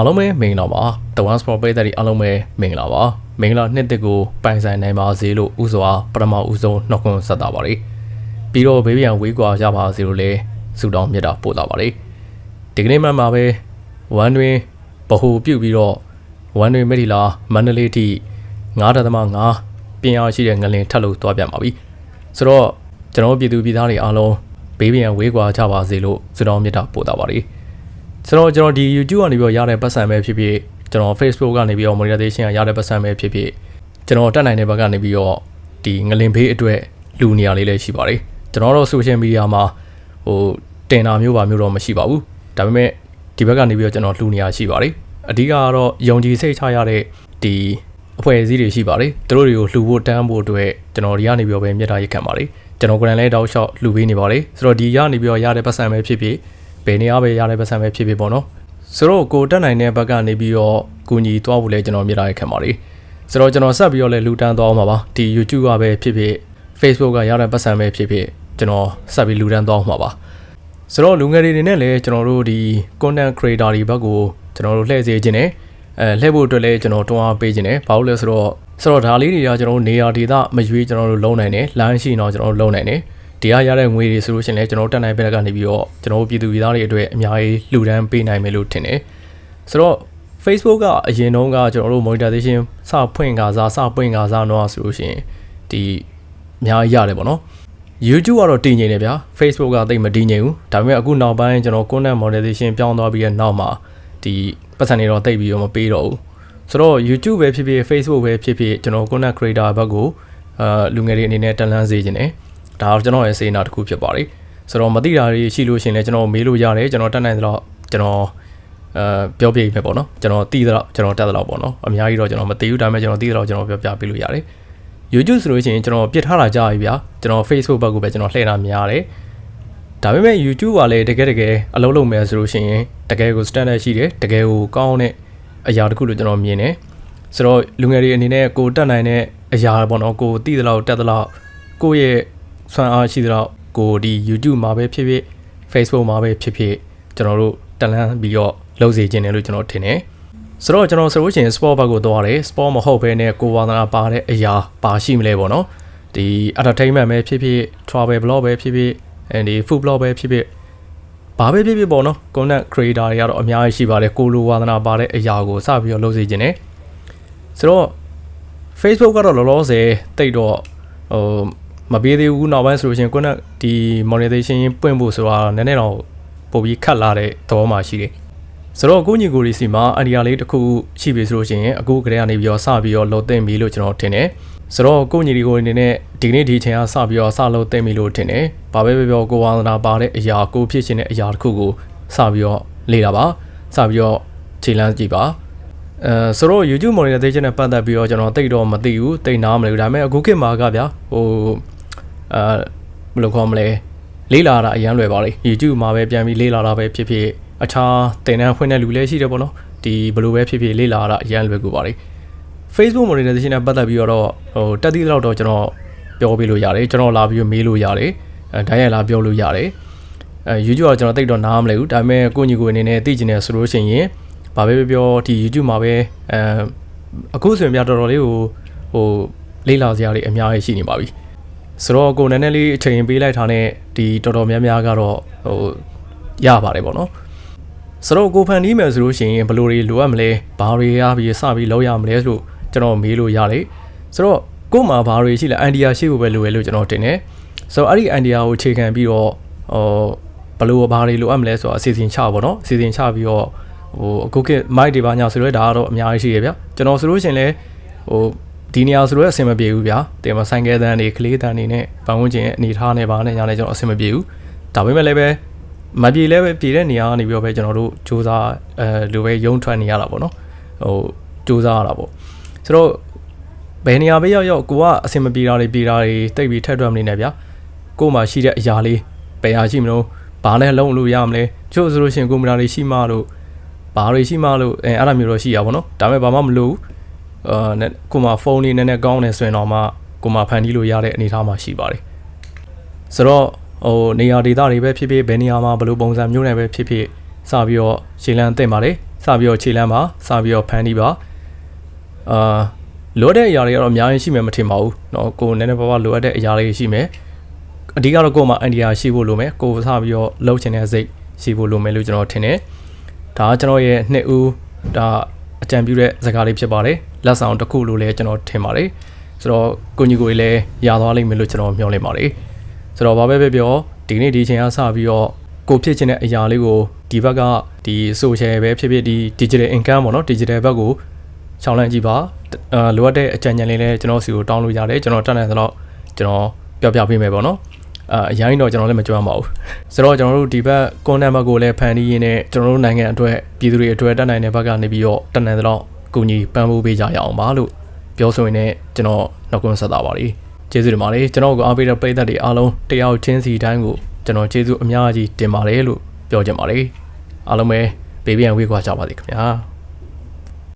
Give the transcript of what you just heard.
အားလုံးပဲမင်္ဂလာပါ The One Sport ပေးတဲ့ဒီအားလုံးပဲမင်္ဂလာပါမင်္ဂလာနှစ်တစ်ကိုပိုင်ဆိုင်နိုင်ပါစေလို့ဥစွာပထမဦးဆုံးနှုတ်ခွန်းဆက်တာပါလေပြီးတော့ဘေးပြန်ဝေးကွာရပါစေလို့လည်းဆုတောင်းမြတ်တာပို့တာပါလေဒီကနေ့မှမှာပဲဝမ်တွင်ဗဟိုပြုတ်ပြီးတော့ဝမ်တွင်မိထီလာမန္တလေးထိ9.5ပြင်အောင်ရှိတဲ့ငလင်ထပ်လို့တွားပြမှာပြီဆိုတော့ကျွန်တော်ပြည်သူပြည်သားတွေအားလုံးဘေးပြန်ဝေးကွာကြပါစေလို့ဆုတောင်းမြတ်တာပို့တာပါလေ ဆိုတော့ကျွန်တော်ဒီ YouTube ကနေပြီးတော့ရတဲ့ပတ်စံပဲဖြစ်ဖြစ်ကျွန်တော် Facebook ကနေပြီးတော့ monetization ရတဲ့ပတ်စံပဲဖြစ်ဖြစ်ကျွန်တော်တက်နိုင်တဲ့ဘက်ကနေပြီးတော့ဒီငလင်ဖေးအတွက်လူနေရာလေးလည်းရှိပါတယ်ကျွန်တော်တို့ social media မှာဟိုတင်တာမျိုးပါမျိုးတော့မရှိပါဘူးဒါပေမဲ့ဒီဘက်ကနေပြီးတော့ကျွန်တော်လူနေရာရှိပါတယ်အဓိကကတော့ယုံကြည်စိတ်ချရတဲ့ဒီအဖွဲ့အစည်းတွေရှိပါတယ်သူတို့တွေကိုလှူဖို့တန်းဖို့အတွက်ကျွန်တော်ဒီကနေပြီးတော့ပဲမြတ်တာရက်ခံပါတယ်ကျွန်တော်ကိုယ်တိုင်လည်းတောက်လျှောက်လှူပေးနေပါတယ်ဆိုတော့ဒီရနေပြီးတော့ရတဲ့ပတ်စံပဲဖြစ်ဖြစ် ဘယ်နေရာပဲရတဲ့ပတ်စံပဲဖြစ်ဖြစ်ပေါ့နော်ဆိုတော့ကိုတက်နိုင်တဲ့ဘက်ကနေပြီးတော့ကူညီသွားဖို့လဲကျွန်တော်မြေတားရခံပါလိဆိုတော့ကျွန်တော်ဆက်ပြီးတော့လဲလူတန်းသွားအောင်ပါပါဒီ YouTube ကပဲဖြစ်ဖြစ် Facebook ကရတဲ့ပတ်စံပဲဖြစ်ဖြစ်ကျွန်တော်ဆက်ပြီးလူတန်းသွားအောင်ပါပါဆိုတော့လူငယ်တွေနေနဲ့လည်းကျွန်တော်တို့ဒီ content creator တွေဘက်ကိုကျွန်တော်တို့လှည့်စေခြင်းနဲ့အဲလှည့်ဖို့အတွက်လည်းကျွန်တော်တွန်းအားပေးခြင်းနဲ့ဘာလို့လဲဆိုတော့ဆိုတော့ဒါလေးတွေကကျွန်တော်တို့နေရာဒေသမရွေးကျွန်တော်တို့လုံနိုင်တယ်လမ်းရှိတော့ကျွန်တော်တို့လုံနိုင်တယ် တရားရတဲ့ငွေတွေဆိုလို့ရှိရင်လည်းကျွန်တော်တက်နိုင်ဘက်ကနေပြီးတော့ကျွန်တော်ပြည်သူပြည်သားတွေအတွက်အများကြီးလှူဒန်းပေးနိုင်မယ်လို့ထင်တယ်ဆိုတော့ Facebook ကအရင်တုန်းကကျွန်တော်တို့ monetization စဖွင့်ကစားစပွင့်ကစားတော့ဆိုလို့ရှိရင်ဒီအများကြီးရတယ်ပေါ့နော် YouTube ကတော့တည်ငြိမ်နေဗျာ Facebook ကတိတ်မတည်ငြိမ်ဘူးဒါပေမဲ့အခုနောက်ပိုင်းကျွန်တော် content monetization ပြောင်းသွားပြီးတဲ့နောက်မှာဒီပတ်စံတွေတော့တိတ်ပြီးတော့မပေးတော့ဘူးဆိုတော့ YouTube ပဲဖြစ်ဖြစ် Facebook ပဲဖြစ်ဖြစ်ကျွန်တော် content creator ဘက်ကိုအာလူငယ်တွေအနေနဲ့တန်လန်းစေခြင်းတယ် ဒါတော့ကျွန်တော်ရဲ့စေနာတစ်ခုဖြစ်ပါတယ်ဆိုတော့မသိတာတွေရှိလို့ရှိရင်လည်းကျွန်တော်မေးလို့ရတယ်ကျွန်တော်တက်နိုင်တော့ကျွန်တော်အဲပြောပြပေးပေါ့နော်ကျွန်တော်တီးတော့ကျွန်တော်တက်တော့ပေါ့နော်အများကြီးတော့ကျွန်တော်မသိဘူးဒါပေမဲ့ကျွန်တော်တီးတော့ကျွန်တော်ပြောပြပေးလို့ရတယ် YouTube ဆိုလို့ရှိရင်ကျွန်တော်ပြစ်ထားတာကြားပြီဗျာကျွန်တော် Facebook ဘက်ကိုပဲကျွန်တော်လှည့်တာများတယ်ဒါပေမဲ့ YouTube ကလည်းတကယ်တကယ်အလုပ်လုပ်မယ်ဆိုလို့ရှိရင်တကယ်ကို standard ရှိတယ်တကယ်ကိုကောင်းတဲ့အရာတစ်ခုလို့ကျွန်တော်မြင်တယ်ဆိုတော့လူငယ်တွေအနေနဲ့ကိုတက်နိုင်တဲ့အရာပေါ့နော်ကိုသိသလောက်တက်သလောက်ကိုယ့်ရဲ့ ဆွမ်းအားရှိသလောက်ကိုဒီ YouTube မှာပဲဖြစ်ဖြစ် Facebook မှာပဲဖြစ်ဖြစ်ကျွန်တော်တို့တက်လန်းပြီးတော့လုပ်စေခြင်းတယ်လို့ကျွန်တော်ထင်တယ်ဆိုတော့ကျွန်တော်ဆိုလို့ရှိရင် sport ဘက်ကိုသွားတယ် sport မဟုတ်ဘဲနဲ့ကိုဝါသနာပါတဲ့အရာပါရှိမလဲပေါ့နော်ဒီ entertainment ပဲဖြစ်ဖြစ် travel blog ပဲဖြစ်ဖြစ်အဲဒီ food blog ပဲဖြစ်ဖြစ်ဘာပဲဖြစ်ဖြစ်ပေါ့နော် content creator တွေကတော့အများကြီးရှိပါတယ်ကိုလိုဝါသနာပါတဲ့အရာကိုစပြီးတော့လုပ်စေခြင်းတယ်ဆိုတော့ Facebook ကတော့လောလောဆယ်တိတ်တော့ဟို မပေးသေးဘူးနောက်ပိုင်းဆိုလို့ရှိရင်ကိုကဒီ monetization ပွင့်ဖို့ဆိုတာနည်းနည်းတော့ပိုပြီးခက်လာတဲ့သဘောမှရှိတယ်ဆိုတော့ကိုညီကိုရီစီမှာအန်ဒီယာလေးတစ်ခုရှိပြီဆိုလို့ရှိရင်အခုကလေးကနေပြီးတော့စပြီးတော့လောသိမ့်ပြီလို့ကျွန်တော်ထင်တယ်ဆိုတော့ကိုညီကိုအနေနဲ့ဒီကနေ့ဒီအချိန်ကစပြီးတော့စလို့သိမ့်ပြီလို့ထင်တယ်ဘာပဲပြောပြောကိုဝါသနာပါတဲ့အရာကိုဖြစ်ချင်တဲ့အရာတစ်ခုကိုစပြီးတော့လေ့လာပါစပြီးတော့ခြေလမ်းကြည့်ပါအဲဆိုတော့ YouTube monetization နဲ့ပတ်သက်ပြီးတော့ကျွန်တော်တိတ်တော့မသိဘူးတိတ်နားမလဲဘူးဒါပေမဲ့အခုခေတ်မှာကဗျာဟို အာဘယ်လိုခေါ်မလဲလေးလာတာအရန်လွယ်ပါလေ YouTube မှာပဲပြန်ပြီးလေးလာတာပဲဖြစ်ဖြစ်အခြားတင်တန်းဖွင့်တဲ့လူလည်းရှိတယ်ပေါ့နော်ဒီဘယ်လိုပဲဖြစ်ဖြစ်လေးလာတာအရန်လွယ်ကူပါလေ Facebook monetization နဲ့ပတ်သက်ပြီးတော့ဟိုတက်သီးတော့တော့ကျွန်တော်ပြောပြလို့ရတယ်ကျွန်တော်လာပြီးမေးလို့ရတယ်အဲတိုင်းရလာပြောလို့ရတယ်အဲ YouTube ကကျွန်တော်တိတ်တော့နားမလဲဘူးဒါပေမဲ့ကိုညီကိုအနေနဲ့သိကျင်တယ်ဆိုလို့ရှိရင်ဘာပဲပြောဒီ YouTube မှာပဲအဲအခုဆိုရင်ပြတော်တော်လေးကိုဟိုလေးလာစရာတွေအများကြီးရှိနေပါပြီ ဆိုတော့ကိုနည်းနည်းလေးအချိန်ပေးလိုက်တာနဲ့ဒီတော်တော်များများကတော့ဟိုရပါတယ်ပေါ့နော်ဆိုတော့ကိုဖန်နီးမယ်ဆိုလို့ရှိရင်ဘယ်လိုတွေလိုအပ်မလဲဘာတွေရပြီးစပြီးလောက်ရမလဲလို့ကျွန်တော်မေးလို့ရတယ်ဆိုတော့ကို့မှာဘာတွေရှိလဲ idea ရှိဖို့ပဲလိုရလို့ကျွန်တော်တင်တယ်ဆိုတော့အဲ့ဒီ idea ကိုအခြေခံပြီးတော့ဟိုဘယ်လိုဘာတွေလိုအပ်မလဲဆိုတော့အစီအစဉ်ချပါတော့အစီအစဉ်ချပြီးတော့ဟိုအခုကမိုက်တွေပါညာဆိုတော့ဒါကတော့အများကြီးရှိရဗျကျွန်တော်ဆိုလို့ရှိရင်လည်းဟို ဒီနေရာဆိုတော့အဆင်မပြေဘူးဗျာတင်မဆိုင်ကဲတန်းနေကလေးတန်းနေနဲ့ပတ်ဝန်းကျင်အနေထားနဲ့ပါနဲ့ညာနဲ့ကျွန်တော်အဆင်မပြေဘူးဒါပေမဲ့လည်းပဲမပြေလည်းပဲပြေတဲ့နေရာကနေပြီးတော့ပဲကျွန်တော်တို့စူးစမ်းအဲလိုပဲရုံထွက်နေရတာပေါ့နော်ဟိုစူးစမ်းရတာပေါ့ဆိုတော့ဘယ်နေရာပဲရောက်ရောက်ကိုကအဆင်မပြေတာတွေပြေတာတွေတိတ်ပြီးထက်ထွက်မနေနဲ့ဗျာကို့မှာရှိတဲ့အရာလေးဘယ်ဟာရှိမလို့ဘာနဲ့လုံးလို့ရမလဲချို့ဆိုလို့ရှိရင်ကွန်ပျူတာတွေရှိမှလို့ဘာတွေရှိမှလို့အဲအဲ့ဒါမျိုးတော့ရှိရပါတော့ဒါပေမဲ့ဘာမှမလို့ အာကိုမှဖုန်းလေးနည်းနည်းကောင်းနေဆိုရင်တော့မှကိုမှဖန်တီးလို့ရတဲ့အနေအထားမှာရှိပါတယ်ဆိုတော့ဟိုနေရာဒေသတွေပဲဖြစ်ဖြစ်ဘယ်နေရာမှာဘယ်လိုပုံစံမျိုးနဲ့ပဲဖြစ်ဖြစ်စပြီးတော့ရှင်းလန်းသိမ့်ပါလေ စပြီးတော့ခြေလမ်းပါစပြီးတော့ဖန်တီးပါအာလိုအပ်တဲ့အရာတွေကတော့အများကြီးရှိမယ်မထင်ပါဘူးเนาะကိုယ်နည်းနည်းပါးပါးလိုအပ်တဲ့အရာတွေရှိမယ်အဓိကတော့ကိုယ်မှာအန်ဒီယာရှိဖို့လိုမယ်ကိုယ်စပြီးတော့လှုပ်ချင်တဲ့စိတ်ရှိဖို့လိုမယ်လို့ကျွန်တော်ထင်တယ်ဒါကကျွန်တော်ရဲ့နှစ်ဦးဒါ အကြံပြုတဲ့စကားလေးဖြစ်ပါတယ်လက်ဆောင်တစ်ခုလို့လည်းကျွန်တော်ထင်ပါတယ်ဆိုတော့ကိုညီကိုကြီးလည်းရသွားလိမ့်မယ်လို့ကျွန်တော်မျှော်လင့်ပါတယ်ဆိုတော့ဘာပဲပြောပြောဒီနေ့ဒီအချိန်ကစပြီးတော့ကိုဖြစ်ချင်တဲ့အရာလေးကိုဒီဘက်ကဒီ social ပဲဖြစ်ဖြစ်ဒီ digital income ပေါ့နော် digital ဘက်ကိုရှောင်းလန့်ကြည့်ပါအာလိုအပ်တဲ့အကြံဉာဏ်လေးလည်းကျွန်တော်စီကိုတောင်းလို့ရတယ်ကျွန်တော်တက်နိုင်သလောက်ကျွန်တော်ပြောပြပေးမယ်ပေါ့နော် အာအရင်တော့ကျွန်တော်လည်းမကြွမ်းပါဘူးဆိုတော့ကျွန်တော်တို့ဒီဘက် content ဘက်ကိုလည်းဖန်တီးရင်းနဲ့ကျွန်တော်တို့နိုင်ငံအတွက်ပြည်သူတွေအတွက်တက်နိုင်တဲ့ဘက်ကနေပြီးတော့တက်နိုင်သလောက်ကူညီပံ့ပိုးပေးကြရအောင်ပါလို့ပြောဆိုရင်လည်းကျွန်တော်နှုတ်ခွန်းဆက်တာပါလိကျေးဇူးတင်ပါတယ်ကျွန်တော်ကိုအားပေးတဲ့ပရိသတ်တွေအားလုံးတယောက်ချင်းစီတိုင်းကိုကျွန်တော်ကျေးဇူးအများကြီးတင်ပါတယ်လို့ပြောချင်ပါတယ်အားလုံးပဲဘေးပြန်ဝေးခွာကြပါစေခင်ဗျာ